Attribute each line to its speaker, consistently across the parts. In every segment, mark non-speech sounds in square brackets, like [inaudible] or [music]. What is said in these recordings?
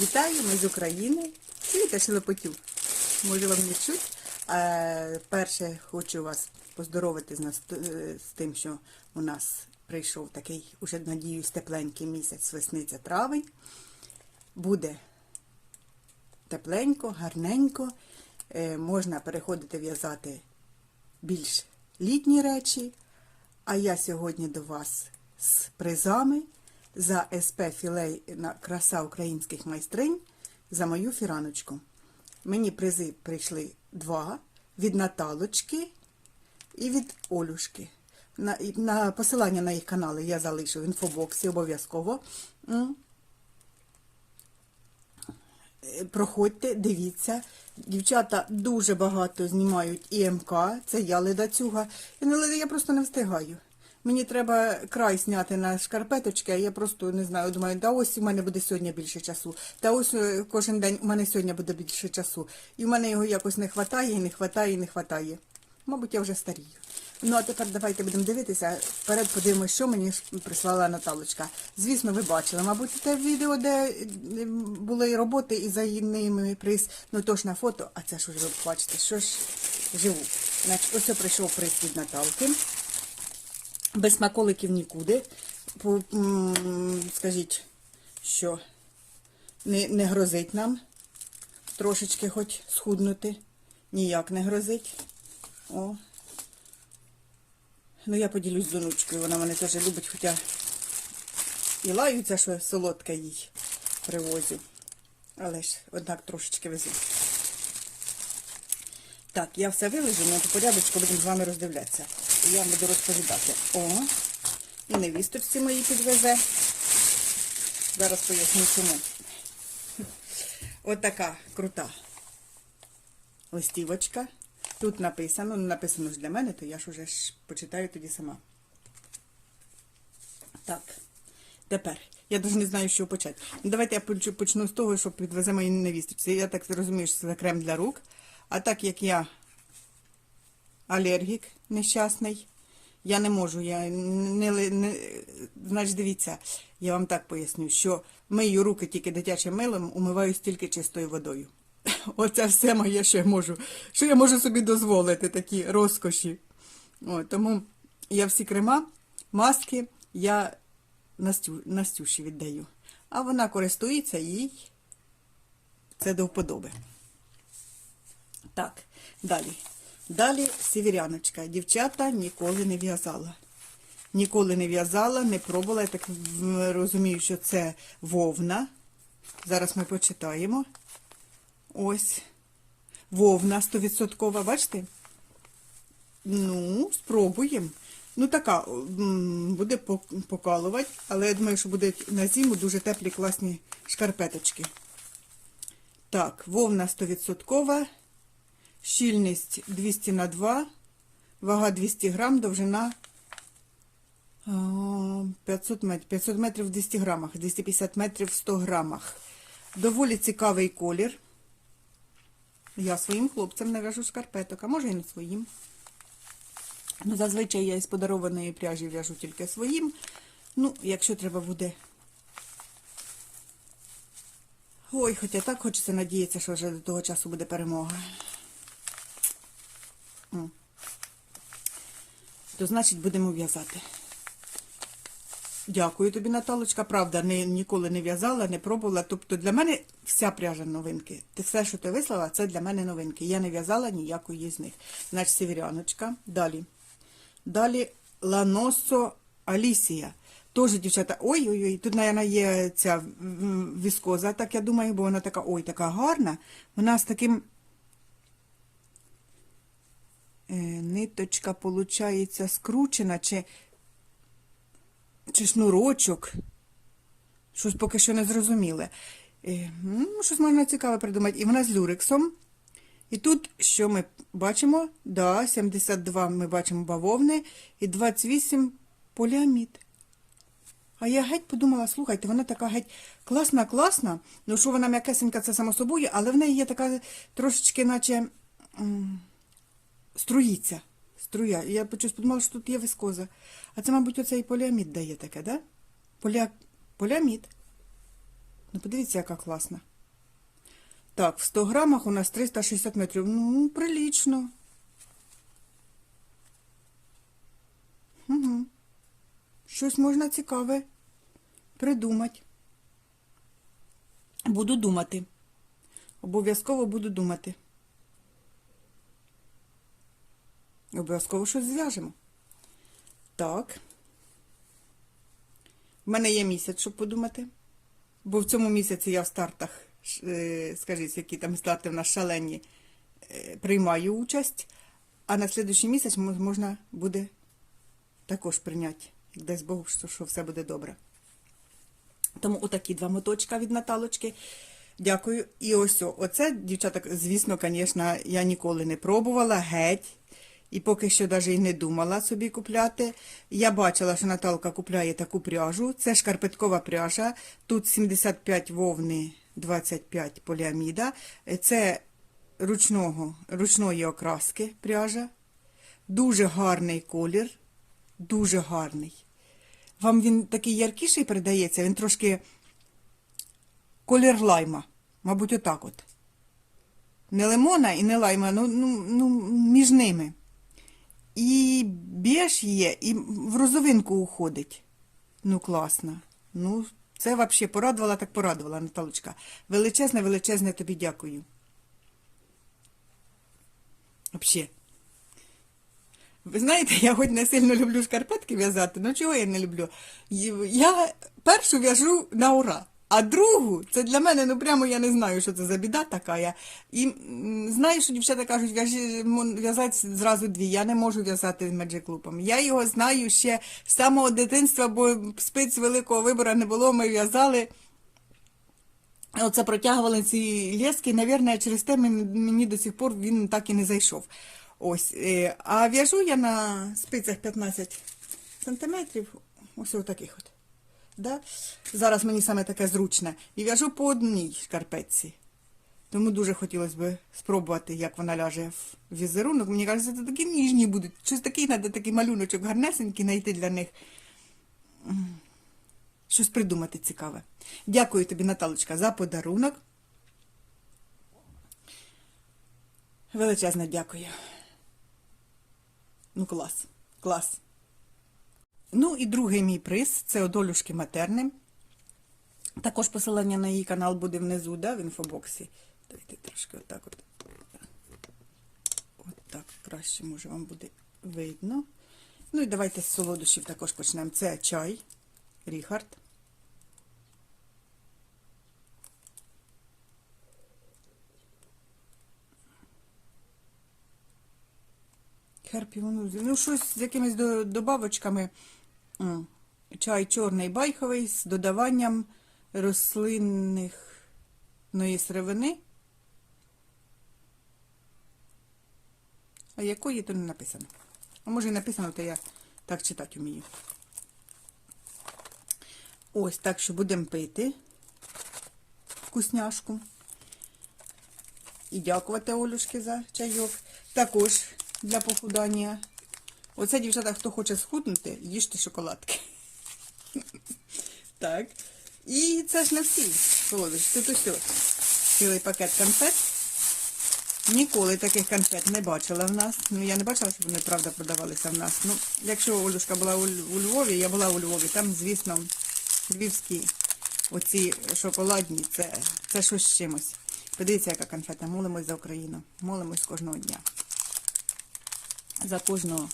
Speaker 1: Вітаю, ми з України. Чуєте шелепотю? Може вам не чуть. Перше хочу вас поздоровити з, нас, е, з тим, що у нас прийшов такий, уже надіюсь, тепленький місяць, весниця травень. Буде тепленько, гарненько. Е, можна переходити в'язати більш літні речі. А я сьогодні до вас з призами за СП Філей на краса українських майстринь за мою фіраночку. Мені призи прийшли два від Наталочки і від Олюшки. На, на посилання на їх канали я залишу в інфобоксі обов'язково. Проходьте, дивіться. Дівчата дуже багато знімають ІМК, це я ледацюга. І я просто не встигаю. Мені треба край зняти на шкарпеточки, а я просто не знаю, думаю, та ось у мене буде сьогодні більше часу. Та ось е, кожен день у мене сьогодні буде більше часу. І в мене його якось не хватає, і не хватає, і не хватає. Мабуть, я вже старію. Ну, а тепер давайте будемо дивитися. Вперед подивимося, що мені прислала Наталочка. Звісно, ви бачили, мабуть, те відео, де е, були роботи і за ними приз. Ну, то ж на фото, а це ж ви бачите, що ж живу. Значить, ось прийшов приз від Наталки. Без смаколиків нікуди. Скажіть, що не, не грозить нам трошечки хоч схуднути. Ніяк не грозить. О. Ну, я поділюсь з донучкою, вона мене теж любить, хоча і лаються, що солодке їй привозю. Але ж, однак, трошечки везу. Так, я все вилежу, ну по порядочку будемо з вами роздивлятися. Я вам буду розповідати. О, і невісточці мої підвезе. Зараз поясню чому. От крута листівочка. Тут написано, ну написано ж для мене, то я ж уже ж почитаю тоді сама. Так, тепер. Я дуже не знаю, чого почати. Ну, давайте я почну з того, що підвезе моїй невісточці. Я так розумію, що це крем для рук. А так як я алергік нещасний, я не можу. Я не, ли- не, значить, дивіться, я вам так поясню, що мию руки тільки дитячим милом, умиваюсь тільки чистою водою. [laughs] Оце все моє, що я можу, що я можу собі дозволити, такі розкоші. О, тому я всі крема, маски я Настю, Настюші віддаю. А вона користується їй. Це до вподоби. Так, далі. Далі сіверяночка. Дівчата ніколи не в'язала. Ніколи не в'язала, не пробувала. Я так розумію, що це вовна. Зараз ми почитаємо. Ось. Вовна 100%, бачите? Ну, спробуємо. Ну, така, буде пок- покалувати, але я думаю, що буде на зиму дуже теплі класні шкарпеточки. Так, вовна 100%, щільність 200 на 2, вага 200 грам, довжина 500 метрів, 500 метрів в 200 грамах, 250 метрів в 100 грамах. Доволі цікавий колір. Я своїм хлопцям нав'яжу шкарпеток, а може і не своїм. Ну, зазвичай я із подарованої пряжі в'яжу тільки своїм. Ну, якщо треба буде. Ой, хоча так хочеться надіятися, що вже до того часу буде перемога. То значить будемо в'язати. Дякую тобі, Наталочка. Правда, не, ніколи не в'язала, не пробувала. Тобто для мене вся пряжа новинки. Ти все, що ти вислала, це для мене новинки. Я не в'язала ніякої з них. Значить, северяночка. Далі. Далі Ланосо Алісія. Теж, дівчата, ой-ой-ой, тут, мабуть, є ця віскоза, так я думаю, бо вона така, ой, така гарна. Вона з таким. Е, ниточка, виходить, скручена, чи, чи шнурочок. Щось поки що не зрозуміле. Е, ну, щось можна цікаве придумати. І вона з люрексом. І тут, що ми бачимо? Да, 72 ми бачимо бавовни і 28 поліамід. А я геть подумала, слухайте, вона така геть класна, класна. Ну, що вона м'якесенька, це само собою, але в неї є така трошечки, наче струїться. Струя. Я почусь подумала, що тут є вискоза. А це, мабуть, оцей поліамід дає таке, да? Поля... Поліамід. Ну, подивіться, яка класна. Так, в 100 грамах у нас 360 метрів. Ну, прилічно. Угу. Щось можна цікаве придумати. Буду думати. Обов'язково буду думати. Обов'язково щось зв'яжемо. Так. В мене є місяць, щоб подумати. Бо в цьому місяці я в стартах, е, скажіть, які там старти в нас шалені, е, приймаю участь, а на слідуючий місяць можна буде також прийняти. Як дасть Бог, що, що все буде добре. Тому отакі два моточка від Наталочки. Дякую. І ось оце, дівчата, звісно, звісно, я ніколи не пробувала, геть. І поки що навіть і не думала собі купляти. Я бачила, що Наталка купляє таку пряжу. Це шкарпеткова пряжа. Тут 75 вовни, 25 поліаміда. Це ручного, ручної окраски пряжа. Дуже гарний колір. Дуже гарний. Вам він такий яркіший передається, він трошки колір лайма. Мабуть, отак от. Не лимона і не лайма, ну, ну, ну між ними. І біж є, і в розовинку уходить. Ну, класно. Ну, це взагалі порадувала, так порадувала, Наталочка. Величезне, величезне тобі дякую. Взагалі. Ви знаєте, я хоч не сильно люблю шкарпетки в'язати, ну чого я не люблю? Я першу в'яжу на ура, а другу це для мене, ну прямо я не знаю, що це за біда така. Я. І знаю, що дівчата кажуть, в'язати зразу дві. Я не можу в'язати з Loop. Я його знаю ще з самого дитинства, бо спиць великого вибору не було, ми в'язали. Оце протягували ці лески, навірно, через те мені до сих пор він так і не зайшов. Ось. е, А в'яжу я на спицях 15 сантиметрів, ось отаких от. Да? Зараз мені саме таке зручне. І в'яжу по одній шкарпетці. Тому дуже хотілося б спробувати, як вона ляже в візерунок. Мені кажеться, це такі ніжні будуть. Щось такий треба такий малюночок гарнесенький знайти для них. Щось придумати цікаве. Дякую тобі, Наталочка, за подарунок. Величезне дякую. Ну, клас, клас. Ну і другий мій приз це одолюшки матерни. Також посилання на її канал буде внизу, да, в інфобоксі. Давайте трошки отак от. Отак краще, може, вам буде видно. Ну і давайте з солодощів також почнемо. Це чай, Ріхард. Херпіонузі. Ну, щось з якимись добавочками. М. Чай чорний байховий з додаванням рослинних сировини. А якої то не написано. А може і написано, то я так читати вмію. Ось так що будемо пити вкусняшку. І дякувати Олюшки за чайок. Також для похудання. Оце, дівчата, хто хоче схуднути, їжте шоколадки. [laughs] Так. І це ж не всі солодощі. Тут ось цілий пакет конфет. Ніколи таких конфет не бачила в нас. Ну, я не бачила, щоб вони, правда, продавалися в нас. Ну, якщо Олюшка була у Львові, я була у Львові, там, звісно, львівські оці шоколадні, це, це щось з чимось. Подивіться, яка конфета. Молимось за Україну. Молимось кожного дня. За кожного,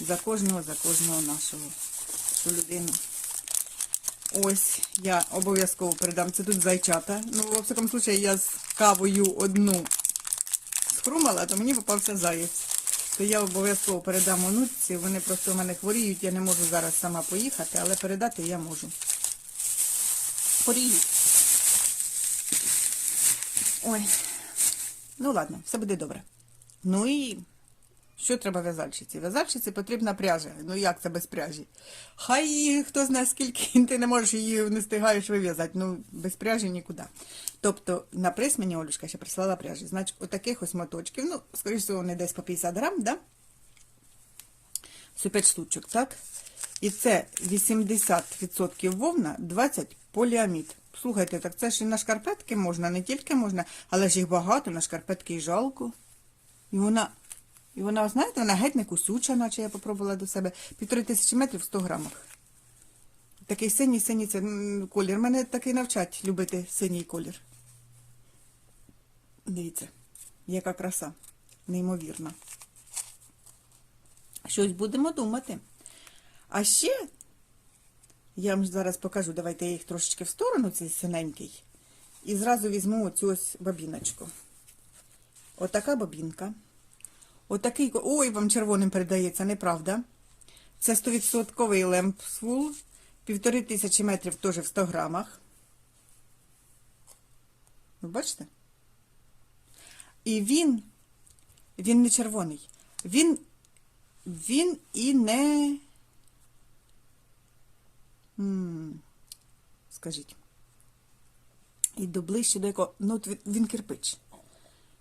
Speaker 1: за кожного, за кожного нашого людину. Ось, я обов'язково передам. Це тут зайчата. Ну, в всякому случаю, я з кавою одну схрумала, то мені попався заєць. То я обов'язково передам онуці. Вони просто в мене хворіють, я не можу зараз сама поїхати, але передати я можу. Хворіють. Ой. Ну ладно, все буде добре. Ну і що треба в'язальщиці? В'язальщиці потрібна пряжа. Ну як це без пряжі? Хай її, хто знає скільки, [laughs] ти не можеш її не встигаєш вив'язати. Ну, без пряжі нікуди. Тобто на прес мені Олюшка ще прислала пряжі. Значить, отаких ось моточків, ну, скоріш всього, вони десь по 50 грам, да? Все 5 штучок, так? І це 80% вовна, 20 поліамід. Слухайте, так це ж і на шкарпетки можна, не тільки можна, але ж їх багато, на шкарпетки і жалко. І вона, і вона, знаєте, вона геть не кусюча, наче я попробувала до себе. Півтори тисячі метрів в 100 грамах. Такий синій синій це колір. Мене такий навчать любити синій колір. Дивіться, яка краса. Неймовірна. Щось будемо думати. А ще я вам зараз покажу, давайте я їх трошечки в сторону, цей синенький. І зразу візьму оцю ось бабіночку. Отака бабінка. Отакий, ой, вам червоним передається, неправда. Це 100% лемпсвул, півтори тисячі метрів теж в 100 грамах. Ви бачите? І він, він не червоний. Він, він і не. М, Скажіть. І до ближче до якого. Ну, він кирпич.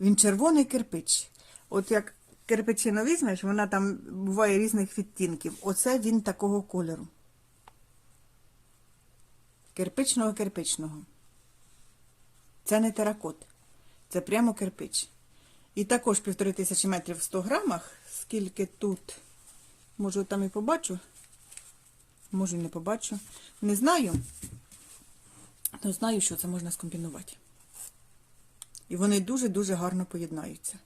Speaker 1: Він червоний кирпич. От як кирпичину візьмеш, вона там буває різних відтінків. Оце він такого кольору. Кирпичного кирпичного. Це не теракот. Це прямо кирпич. І також півтори тисячі метрів в 100 грамах. Скільки тут? Може, там і побачу. Може, і не побачу. Не знаю. Але знаю, що це можна скомбінувати. І вони дуже-дуже гарно поєднаються.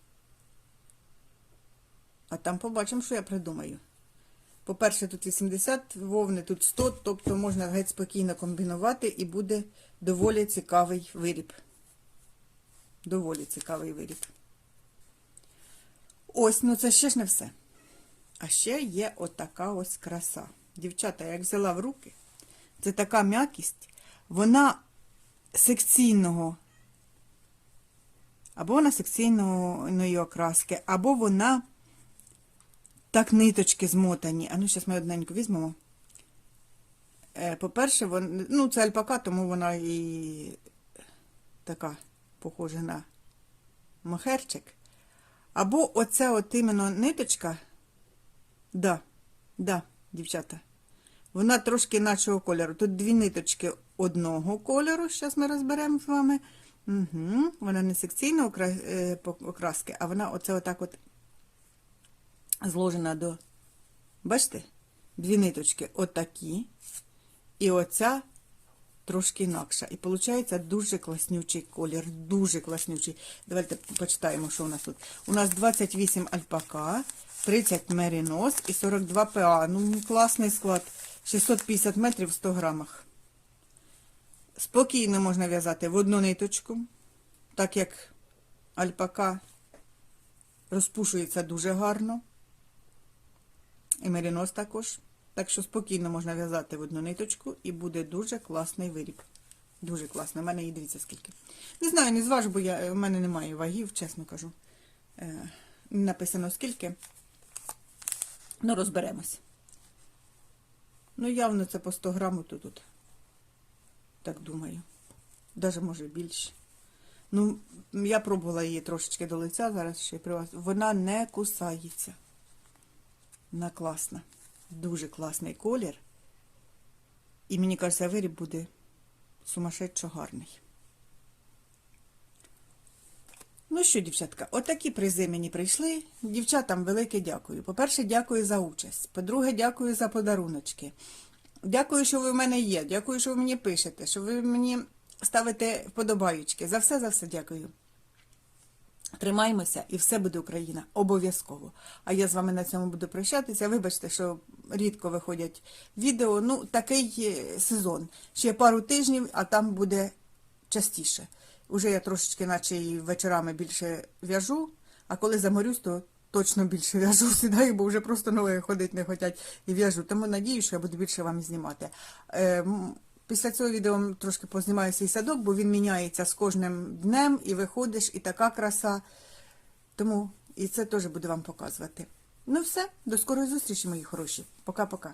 Speaker 1: А там побачимо, що я придумаю. По-перше, тут 80 вовни, тут 100, тобто можна геть спокійно комбінувати і буде доволі цікавий виріб. Доволі цікавий виріб. Ось, ну це ще ж не все. А ще є отака ось краса. Дівчата, як взяла в руки, це така м'якість, вона секційного, або вона секційної окраски, або вона так ниточки змотані. А ну, зараз ми одненьку візьмемо. Е, По-перше, ну, це альпака, тому вона і така похожа на мохерчик. Або оця от іменно ниточка. Да, да, дівчата. Вона трошки нашого кольору. Тут дві ниточки одного кольору, зараз ми розберемо з вами. Угу. Вона не секційна е, окраски, а вона оце отак от зложена до. Бачите? Дві ниточки отакі. І оця трошки інакша. І виходить дуже класнючий колір. Дуже класнючий. Давайте почитаємо, що у нас тут. У нас 28 альпака, 30 мерінос і 42 ПА. Ну, класний склад. 650 метрів в 100 грамах. Спокійно можна в'язати в одну ниточку, так як альпака розпушується дуже гарно. І також. Так що спокійно можна в'язати в одну ниточку і буде дуже класний виріб. Дуже класно. У мене її дивіться скільки. Не знаю, не зважу, бо я, в мене немає вагів, чесно кажу. Е, написано скільки. Ну, розберемось. Ну, явно це по 100 грамів то тут. Так думаю. Даже може більше. Ну, я пробувала її трошечки до лиця, зараз ще при вас. Вона не кусається. Вона класна. Дуже класний колір. І мені кажеться, виріб буде сумасшедшо гарний. Ну що, дівчатка, отакі призи мені прийшли. Дівчатам велике дякую. По-перше, дякую за участь. По-друге, дякую за подаруночки. Дякую, що ви в мене є. Дякую, що ви мені пишете, що ви мені ставите вподобаючки. За все, за все дякую. Тримаємося і все буде Україна. Обов'язково. А я з вами на цьому буду прощатися. Вибачте, що рідко виходять відео. Ну, такий е, сезон. Ще пару тижнів, а там буде частіше. Уже я трошечки, наче і вечорами більше в'яжу, а коли заморюсь, то точно більше в'яжу [laughs] сідаю, бо вже просто ноги ходити не хочуть і в'яжу. Тому надію, що я буду більше вам знімати. Після цього відео трошки познімаю свій садок, бо він міняється з кожним днем і виходиш, і така краса. Тому і це теж буду вам показувати. Ну все, до скорої зустрічі, мої хороші. Пока-пока.